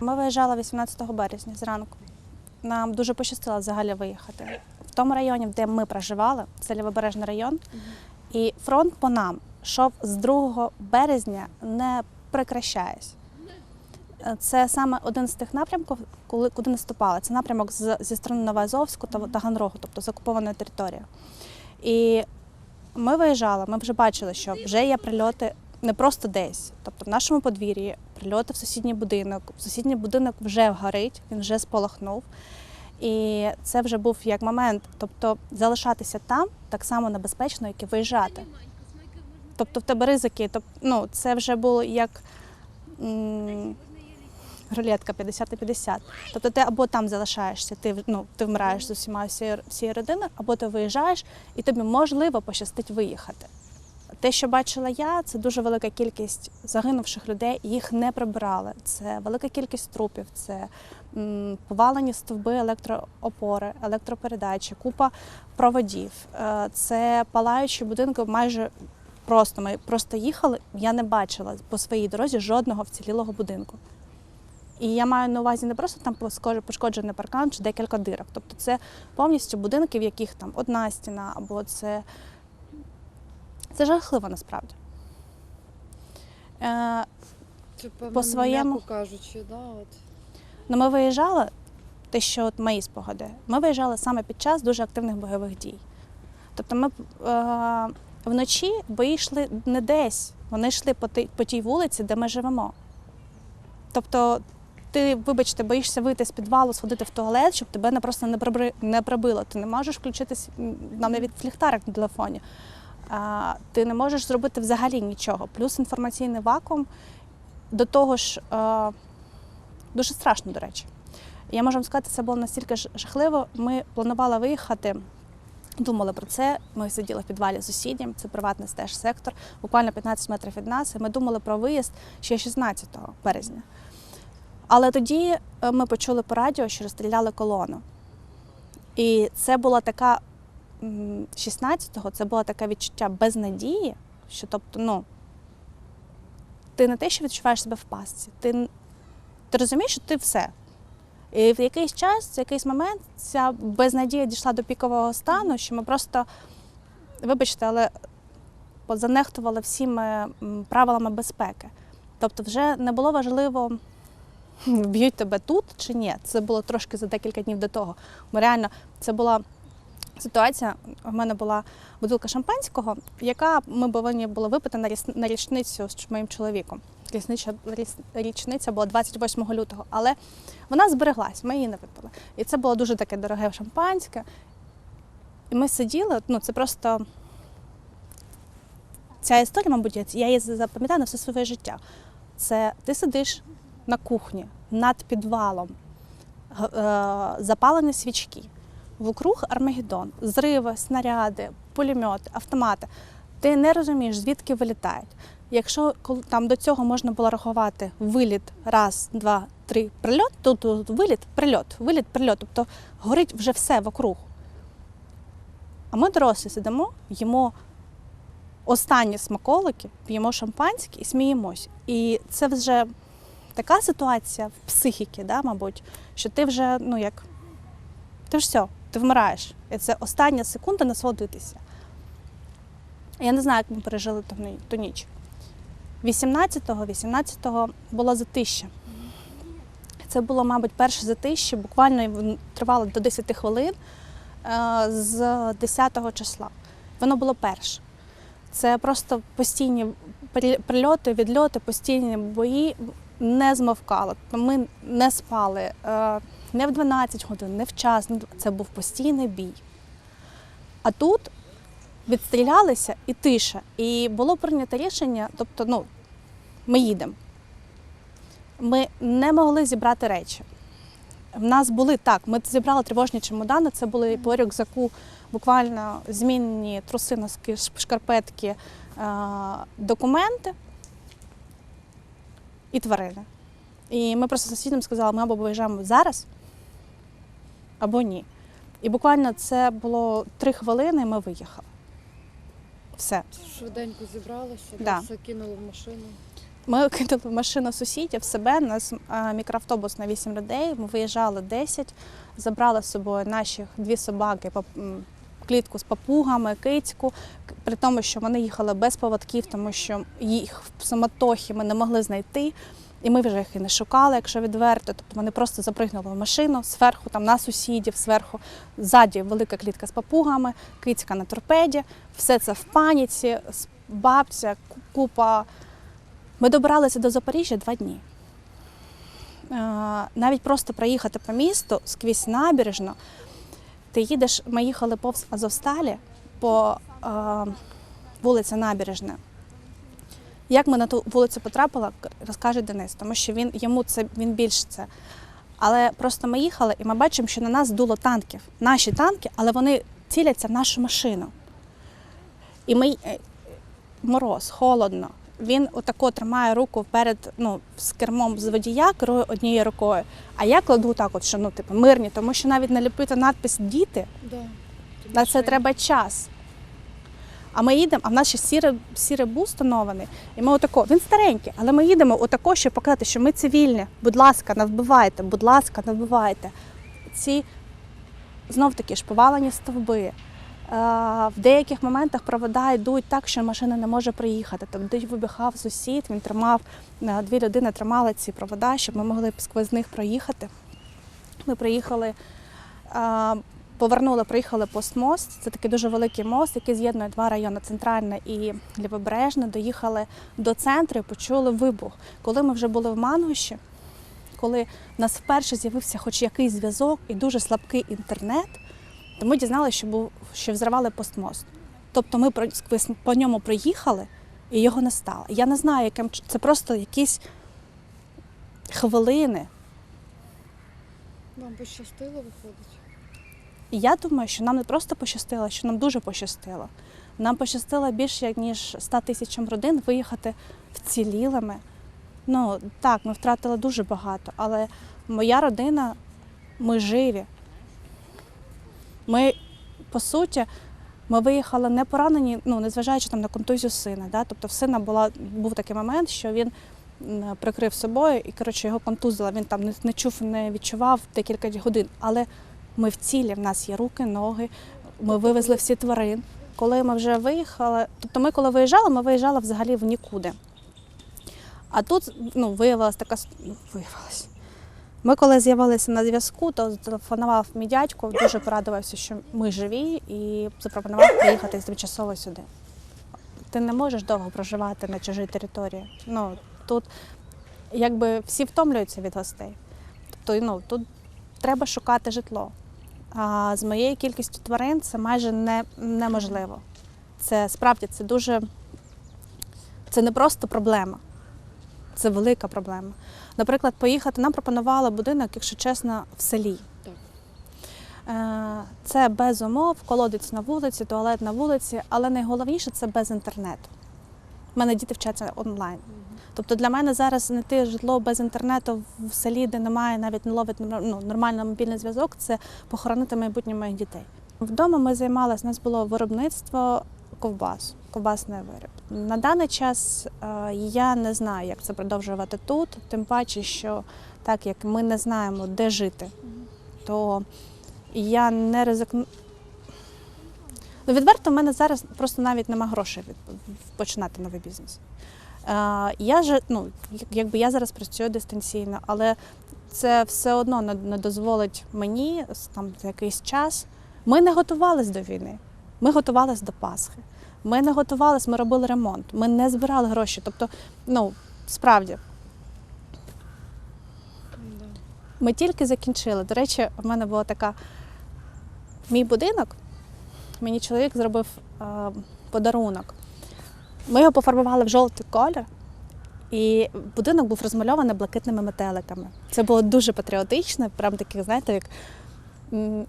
Ми виїжджали 18 березня зранку. Нам дуже пощастило взагалі виїхати. В тому районі, де ми проживали, це Лівобережний район, і фронт по нам йшов з 2 березня не прекращаясь. Е, Це саме один з тих напрямків, коли куди наступали. Це напрямок з, зі сторони Новоазовську та Таганрогу, тобто з окупованої території. І ми виїжджали, ми вже бачили, що вже є прильоти не просто десь, тобто в нашому подвір'ї, прильоти в сусідній будинок. Сусідній будинок вже горить, він вже спалахнув. І це вже був як момент, тобто залишатися там так само небезпечно, як і виїжджати. Тобто в тебе ризики, тоб- ну, це вже було як рулетка 50 на 50. Тобто ти або там залишаєшся, ти, ну, ти вмираєш з усіма всією всією родиною, або ти виїжджаєш і тобі можливо пощастить виїхати. Те, що бачила я, це дуже велика кількість загинувших людей, їх не прибирали. Це велика кількість трупів, це повалені стовби електроопори, електропередачі, купа проводів. Е, Це палаючі будинки майже просто. Ми просто їхали. Я не бачила по своїй дорозі жодного вцілілого будинку. І я маю на увазі не просто там пошкоджений паркан чи декілька дирок. Тобто це повністю будинки, в яких там одна стіна, або це. Це жахливо насправді. Е, Це По своєму- кажучи, да, от. Ну, ми виїжджали, те, що от мої спогади, ми виїжджали саме під час дуже активних бойових дій. Тобто ми е, вночі бої йшли не десь, вони йшли по, ти- по тій вулиці, де ми живемо. Тобто, ти, вибачте, боїшся вийти з підвалу, сходити в туалет, щоб тебе не просто не прибило. Ти не можеш включити нам навіть ліхтарик на телефоні. Ти не можеш зробити взагалі нічого. Плюс інформаційний вакуум. До того ж, е, дуже страшно, до речі. Я можу вам сказати, це було настільки жахливо. Ми планували виїхати, думали про це. Ми сиділи в підвалі з сусіднім, це приватний теж сектор, буквально 15 метрів від нас. І ми думали про виїзд ще 16 березня. Але тоді е, ми почули по радіо, що розстріляли колону. І це була така 16-го, це було таке відчуття безнадії, що тобто, ну, ти не те, що відчуваєш себе в пастці, ти, ти розумієш, що ти все. І в якийсь час, в якийсь момент ця безнадія дійшла до пікового стану, що ми просто, вибачте, але занехтували всіми правилами безпеки. Тобто, вже не було важливо, вб'ють тебе тут чи ні. Це було трошки за декілька днів до того. Бо реально це була ситуація. У мене була бутилка шампанського, яка ми повинні були випити на річницю з моїм чоловіком. Річниця, річниця була 28 лютого, але вона збереглась, ми її не випили. І це було дуже таке дороге шампанське. І ми сиділи, ну це просто ця історія, мабуть, я- я її запам'ятаю на все своє життя. Це ти сидиш на кухні над підвалом, е, запалені свічки. Вокруг Армагеддон, зриви, снаряди, пулемети, автомати. Ти не розумієш, звідки вилітають. Якщо там до цього можна було рахувати виліт, раз, два, три, прильот, то тут виліт, прильот, виліт, прильот. Тобто горить вже все вокруг. А ми дорослі сидимо, їмо останні смаколики, п'ємо шампанське і сміємось. І це вже така ситуація в психіки, да, мабуть, що ти вже, ну як, ти ж все, ти вмираєш. І це остання секунда насолодитися. Я не знаю, як ми пережили ту, ні- ту ніч. 18-го, 18-го було затища. Це було, мабуть, перше затища, буквально тривало до 10 хвилин е, з 10-го числа. Воно було перше. Це просто постійні приль- прильоти, відльоти, постійні бої не змовкало. Ми не спали е, не в 12 годин, не в час. не Це був постійний бій. А тут відстрілялися і тиша. І було прийнято рішення, тобто, ну, ми їдемо. Ми не могли зібрати речі. В нас були так, ми зібрали тривожні чемодани, це були по рюкзаку буквально змінені труси, носки, шкарпетки, документи і тварини. І ми просто сусідам сказали, ми або виїжджаємо зараз, або ні. І буквально це було три хвилини, і ми виїхали. Все. Швиденько зібралися, Да. все кинули в машину. Ми кинули в машину сусідів себе, у нас мікроавтобус на 8 людей. Ми виїжджали 10, забрали з собою наші дві собаки, клітку з папугами, кицьку, при тому, що вони їхали без поводків, тому що їх в самотохі ми не могли знайти. І ми вже їх і не шукали, якщо відверто. Тобто вони просто запригнули в машину зверху, там на сусідів, зверху, ззаді велика клітка з папугами, кицька на торпеді, все це в паніці, бабця, купа. Ми добиралися до Запоріжжя два дні. Е, Навіть просто проїхати по місту сквізь набережну. Ти їдеш, ми їхали повз Азовсталі по е, вулиці Набережна. Як ми на ту вулицю потрапили, розкаже Денис, тому що він йому це він більше це. Але просто ми їхали і ми бачимо, що на нас дуло танків. Наші танки, але вони ціляться в нашу машину. І ми е, мороз, холодно. Він отако тримає руку перед ну, з кермом з водія, керує однією рукою. А я кладу так, от, що ну, типу, мирні, тому що навіть наліпити надпис діти Да. на це треба час. А ми їдемо, а в нас ще сірий, сірий бус встановлений. І ми отако, він старенький, але ми їдемо отако, щоб показати, що ми цивільні. Будь ласка, не вбивайте, будь ласка, не вбивайте. Ці знов таки ж повалені стовби. Е, В деяких моментах провода йдуть так, що машина не може приїхати. Тобто вибігав сусід, він тримав, е, дві людини тримали ці провода, щоб ми могли сквозь них проїхати. Ми приїхали, е, повернули, приїхали постмост. Це такий дуже великий мост, який з'єднує два райони центральне і лівобережне. Доїхали до центру і почули вибух. Коли ми вже були в Мангуші, коли в нас вперше з'явився хоч якийсь зв'язок і дуже слабкий інтернет, то ми дізналися, що був що взривали постмост. Тобто ми по ньому проїхали і його не стало. Я не знаю, яким це просто якісь хвилини. Вам пощастило виходить. І я думаю, що нам не просто пощастило, що нам дуже пощастило. Нам пощастило більше ніж 100 тисячам родин виїхати вцілілими. Ну так, ми втратили дуже багато, але моя родина, ми живі. Ми, по суті, ми виїхали не поранені, ну, незважаючи там на контузію сина. Да? Тобто в сина була, був такий момент, що він прикрив собою і коротше, його контузило. Він там не, не чув, не відчував декілька годин. Але ми в цілі, в нас є руки, ноги, ми вивезли всі тварин. Коли ми вже виїхали, тобто ми коли виїжджали, ми виїжджали взагалі в нікуди. А тут ну, виявилась така ну, виявилась. Ми коли з'явилися на зв'язку, то зателефонував мій дядько, дуже порадувався, що ми живі, і запропонував приїхати тимчасово сюди. Ти не можеш довго проживати на чужій території. Ну, тут якби всі втомлюються від гостей. Тобто, ну, тут треба шукати житло. А з моєю кількістю тварин це майже не, неможливо. Це справді це дуже це не просто проблема, це велика проблема. Наприклад, поїхати нам пропонували будинок, якщо чесно, в селі. Е, Це без умов, колодець на вулиці, туалет на вулиці, але найголовніше це без інтернету. У мене діти вчаться онлайн. Тобто для мене зараз знайти житло без інтернету в селі, де немає навіть не ловить ну, нормальний мобільний зв'язок, це похоронити майбутнє моїх дітей. Вдома ми займалися, у нас було виробництво ковбас, ковбасний виріб. На даний час е, я не знаю, як це продовжувати тут, тим паче, що так як ми не знаємо, де жити, то я не ризикну. Ну, відверто, в мене зараз просто навіть нема грошей починати новий бізнес. Я же, ну, якби я зараз працюю дистанційно, але це все одно не, дозволить мені там якийсь час. Ми не готувалися до війни, ми готувалися до Пасхи. Ми не готувалися, ми робили ремонт, ми не збирали гроші. Тобто, ну, справді, ми тільки закінчили. До речі, в мене була така мій будинок. Мені чоловік зробив е, подарунок. Ми його пофарбували в жовтий колір, і будинок був розмальований блакитними метеликами. Це було дуже патріотично, прям таке, знаєте, як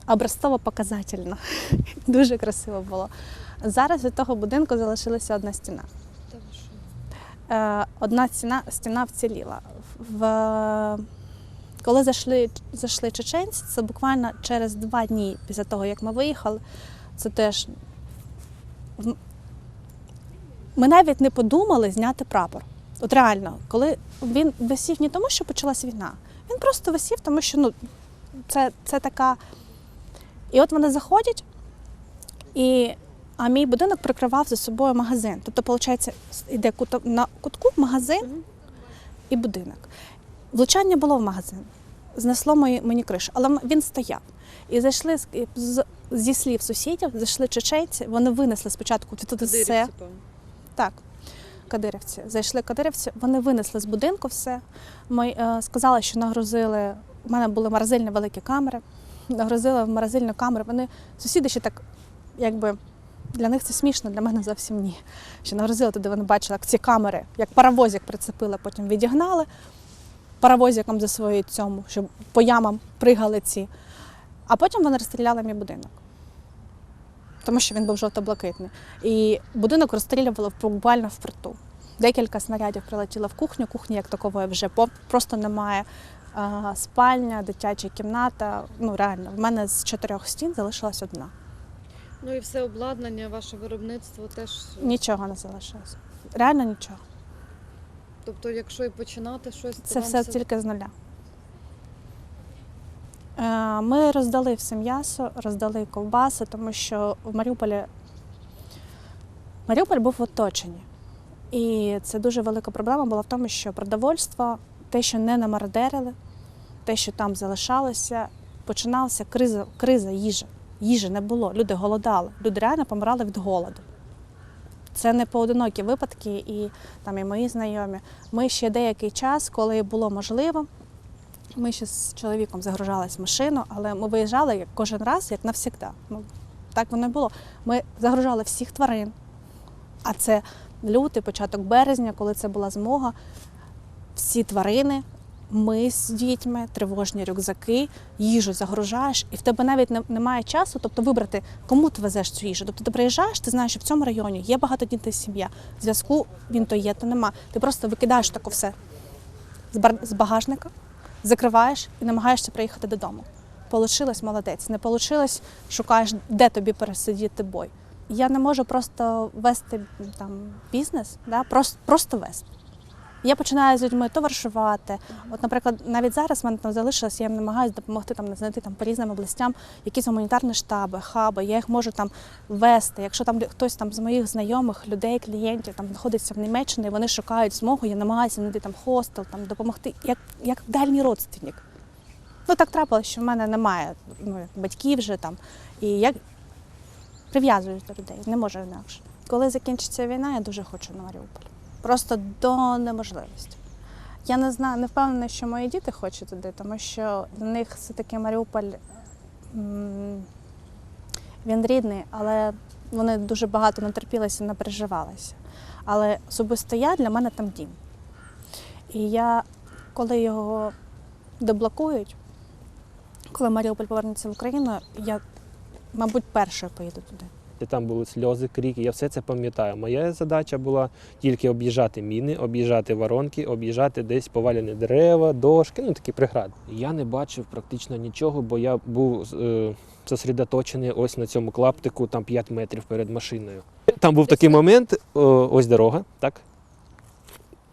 образцово-показательно. дуже красиво було. Зараз від того будинку залишилася одна стіна. Е, одна стіна, стіна вціліла. В, коли зайшли, зайшли чеченці, це буквально через два дні після того, як ми виїхали, це теж. Ми навіть не подумали зняти прапор. От реально, коли він висів не тому, що почалась війна, він просто висів, тому що ну, це, це така. І от вони заходять, і, а мій будинок прикривав за собою магазин. Тобто, виходить, йде куто- на кутку магазин і будинок. Влучання було в магазин, знесло мої, мені кришу, але він стояв. І зайшли з- зі слів сусідів, зайшли чеченці, вони винесли спочатку туди все. Так, кадирівці. Зайшли кадирівці, вони винесли з будинку все. Ми е, сказали, що нагрузили. У мене були морозильні великі камери. Нагрузили в морозильну камеру. Вони сусіди ще так, якби для них це смішно, для мене зовсім ні. Що нагрузили туди, вони бачили, як ці камери, як паровозик прицепили, потім відігнали. Паровозиком за своєю цьому, щоб по ямам пригали ці. А потім вони розстріляли мій будинок. Тому що він був жовто-блакитний. І будинок розстрілювали буквально впритул. Декілька снарядів прилетіло в кухню. Кухні як такової вже просто немає. Спальня, дитяча кімната. Ну реально, в мене з чотирьох стін залишилась одна. Ну і все обладнання, ваше виробництво теж. Нічого не залишилось. Реально нічого. Тобто, якщо і починати щось, то Це вам все тільки з нуля. Е, Ми роздали все м'ясо, роздали ковбаси, тому що в Маріуполі Маріуполь був в оточенні. І це дуже велика проблема була в тому, що продовольство, те, що не намародерили, те, що там залишалося, починалася криза, криза їжі. Їжі не було. Люди голодали. Люди реально помирали від голоду. Це не поодинокі випадки, і там і мої знайомі. Ми ще деякий час, коли було можливо, ми ще з чоловіком загружались в машину, але ми виїжджали як кожен раз, як навсігда. Ну, так воно і було. Ми загружали всіх тварин, а це лютий, початок березня, коли це була змога. Всі тварини, ми з дітьми, тривожні рюкзаки, їжу загружаєш, і в тебе навіть немає часу, тобто вибрати, кому ти везеш цю їжу. Тобто ти приїжджаєш, ти знаєш, що в цьому районі є багатодітна сім'я. Зв'язку він то є, то нема. Ти просто викидаєш тако все з багажника, закриваєш і намагаєшся приїхати додому. Получилось молодець. Не получилось, шукаєш, де тобі пересидіти бой. Я не можу просто вести там бізнес, да? просто, просто вести. Я починаю з людьми товаришувати. От, наприклад, навіть зараз в мене там залишилось, я їм намагаюся допомогти там знайти там по різним областям якісь гуманітарні штаби, хаби. Я їх можу там вести. Якщо там хтось там з моїх знайомих, людей, клієнтів там знаходиться в Німеччині, вони шукають змогу, я намагаюся знайти там хостел, там допомогти, як, як дальній родственник. Ну так трапилося, що в мене немає ну, батьків вже там. І я прив'язуюсь до людей, не можу інакше. Коли закінчиться війна, я дуже хочу на Маріуполь. Просто до неможливості. Я не знаю, не впевнена, що мої діти хочуть туди, тому що для них все-таки Маріуполь він рідний, але вони дуже багато натерпілися, напереживалися. Але особисто я для мене там дім. І я, коли його деблокують, коли Маріуполь повернеться в Україну, я, мабуть, першою поїду туди. І Там були сльози, крики, я все це пам'ятаю. Моя задача була тільки об'їжджати міни, об'їжджати воронки, об'їжджати десь повалені дерева, дошки, ну такі прегради. Я не бачив практично нічого, бо я був е, зосередоточений ось на цьому клаптику, там 5 метрів перед машиною. Там був такий момент, ось дорога, так?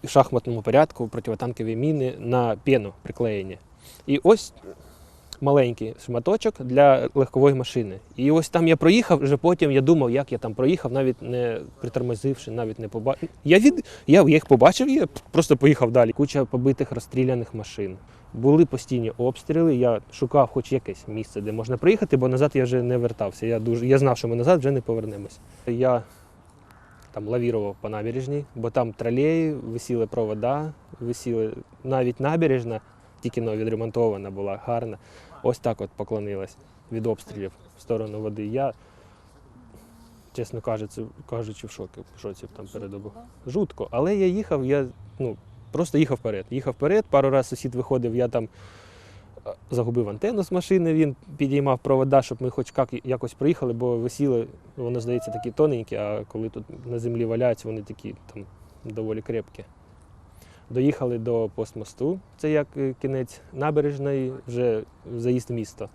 В шахматному порядку противотанкові міни на пену приклеєні. І ось маленький шматочок для легкової машини. І ось там я проїхав, вже потім я думав, як я там проїхав, навіть не притормозивши, навіть не побачив. Я від я їх побачив, я просто поїхав далі. Куча побитих розстріляних машин. Були постійні обстріли. Я шукав хоч якесь місце, де можна приїхати, бо назад я вже не вертався. Я дуже я знав, що ми назад вже не повернемось. Я там лавірував по набережній, бо там тролеї, висіли провода, висіли навіть набережна, тільки но відремонтована була, гарна. Ось так от поклонилась від обстрілів в сторону води. Я, чесно кажучи, кажучи, в шокі, в шоці там передобу. Жутко. Але я їхав, я ну, просто їхав вперед. Їхав вперед, пару разів сусід виходив, я там загубив антенну з машини, він підіймав провода, щоб ми хоч як, якось приїхали, бо висіли, воно здається, такі тоненькі, а коли тут на землі валяються, вони такі там доволі крепкі. Доїхали до постмосту, це як е, кінець набережної, вже заїзд в місто.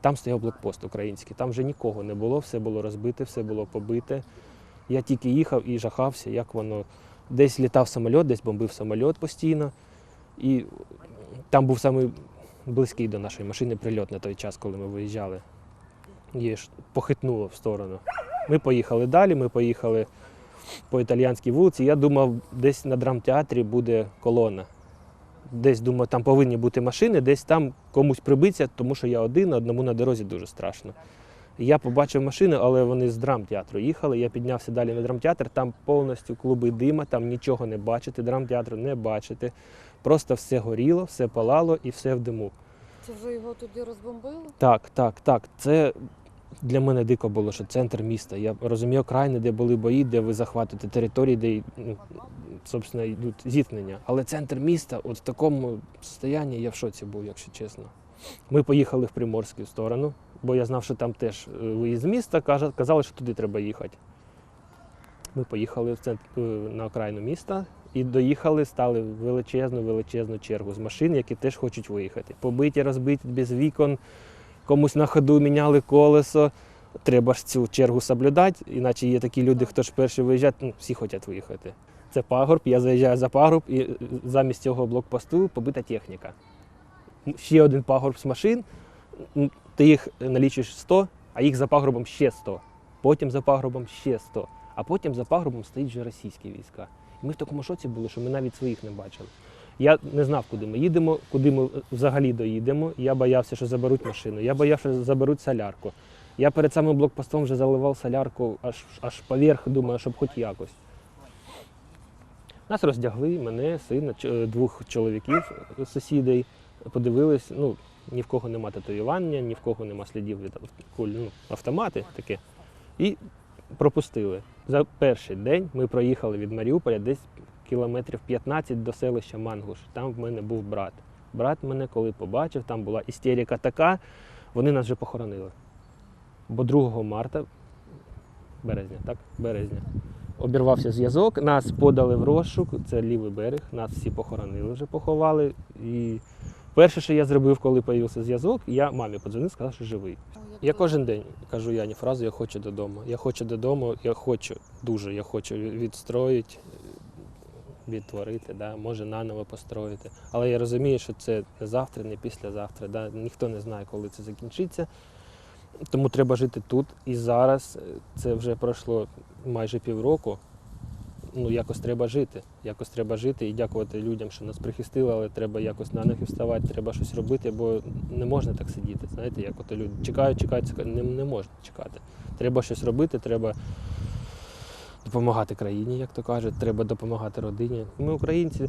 Там стояв блокпост український, там вже нікого не було, все було розбите, все було побите. Я тільки їхав і жахався, як воно Десь літав самоліт, десь бомбив самоліт постійно. І там був самий близький до нашої машини прильот на той час, коли ми виїжджали. Її похитнуло в сторону. Ми поїхали далі, ми поїхали по італіянській вулиці. Я думав, десь на драмтеатрі буде колона. Десь думав, там повинні бути машини, десь там комусь прибиться, тому що я один, одному на дорозі дуже страшно. Я побачив машини, але вони з драмтеатру їхали. Я піднявся далі на драмтеатр, там повністю клуби дима, там нічого не бачити, драмтеатру не бачити. Просто все горіло, все палало і все в диму. Це ви його тоді розбомбили? Так, так, так. Це для мене дико було, що центр міста. Я розумію окраїни, де були бої, де ви захватите території, де собственно, йдуть зіткнення. Але центр міста, от в такому стані я в шоці був, якщо чесно. Ми поїхали в Приморську сторону, бо я знав, що там теж е, виїзд з міста, казали, що туди треба їхати. Ми поїхали в центр, е, на окраїну міста і доїхали, стали величезну, величезну чергу з машин, які теж хочуть виїхати. Побиті, розбиті без вікон, комусь на ходу міняли колесо. Треба ж цю чергу соблюдати, іначе є такі люди, хто ж перший виїжджає, ну, всі хочуть виїхати. Це пагорб, я заїжджаю за пагорб, і замість цього блокпосту побита техніка. Ще один пагорб з машин, ти їх налічуєш 100, а їх за пагорбом ще 100. Потім за пагорбом ще 100. А потім за пагорбом стоїть вже російські війська. І ми в такому шоці були, що ми навіть своїх не бачили. Я не знав, куди ми їдемо, куди ми взагалі доїдемо. Я боявся, що заберуть машину. Я боявся, що заберуть солярку. Я перед самим блокпостом вже заливав солярку аж, аж поверх, думаю, щоб хоч якось. Нас роздягли, мене, сина, е, двох чоловіків, сусідей. Подивились, ну, ні в кого нема татуювання, ні в кого нема слідів від куль, ну, автомати таке. І пропустили. За перший день ми проїхали від Маріуполя десь кілометрів 15 до селища Мангуш. Там в мене був брат. Брат мене, коли побачив, там була істерика така, вони нас вже похоронили. Бо 2 марта, березня, так? Березня. Обірвався зв'язок, нас подали в розшук, це лівий берег, нас всі похоронили, вже поховали. І перше, що я зробив, коли з'явився зв'язок, я мамі подзвонив, сказав, що живий. Я кожен день кажу Яні фразу Я хочу додому. Я хочу додому, я хочу дуже, я хочу відстроїти, відтворити, да, може наново построїти. Але я розумію, що це не завтра, не післязавтра. Да. Ніхто не знає, коли це закінчиться. Тому треба жити тут і зараз. Це вже пройшло майже півроку. Ну, якось треба жити. Якось треба жити і дякувати людям, що нас прихистили, але треба якось на ноги вставати, треба щось робити, бо не можна так сидіти. Знаєте, як от люди чекають, чекають. Не, не можна чекати. Треба щось робити, треба допомагати країні, як то кажуть, треба допомагати родині. Ми українці,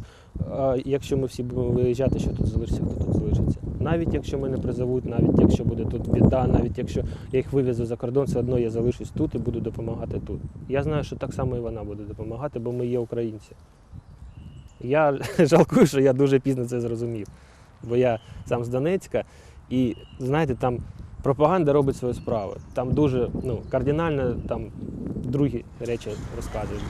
якщо ми всі будемо виїжджати, що тут залишиться, хто тут залишиться. Навіть якщо мене призовуть, навіть якщо буде тут біда, навіть якщо я їх вивезу за кордон, все одно я залишусь тут і буду допомагати тут. Я знаю, що так само і вона буде допомагати, бо ми є українці. Я жалкую, що я дуже пізно це зрозумів. Бо я сам з Донецька, і знаєте, там пропаганда робить свою справу. Там дуже ну, кардинально там другі речі розказують.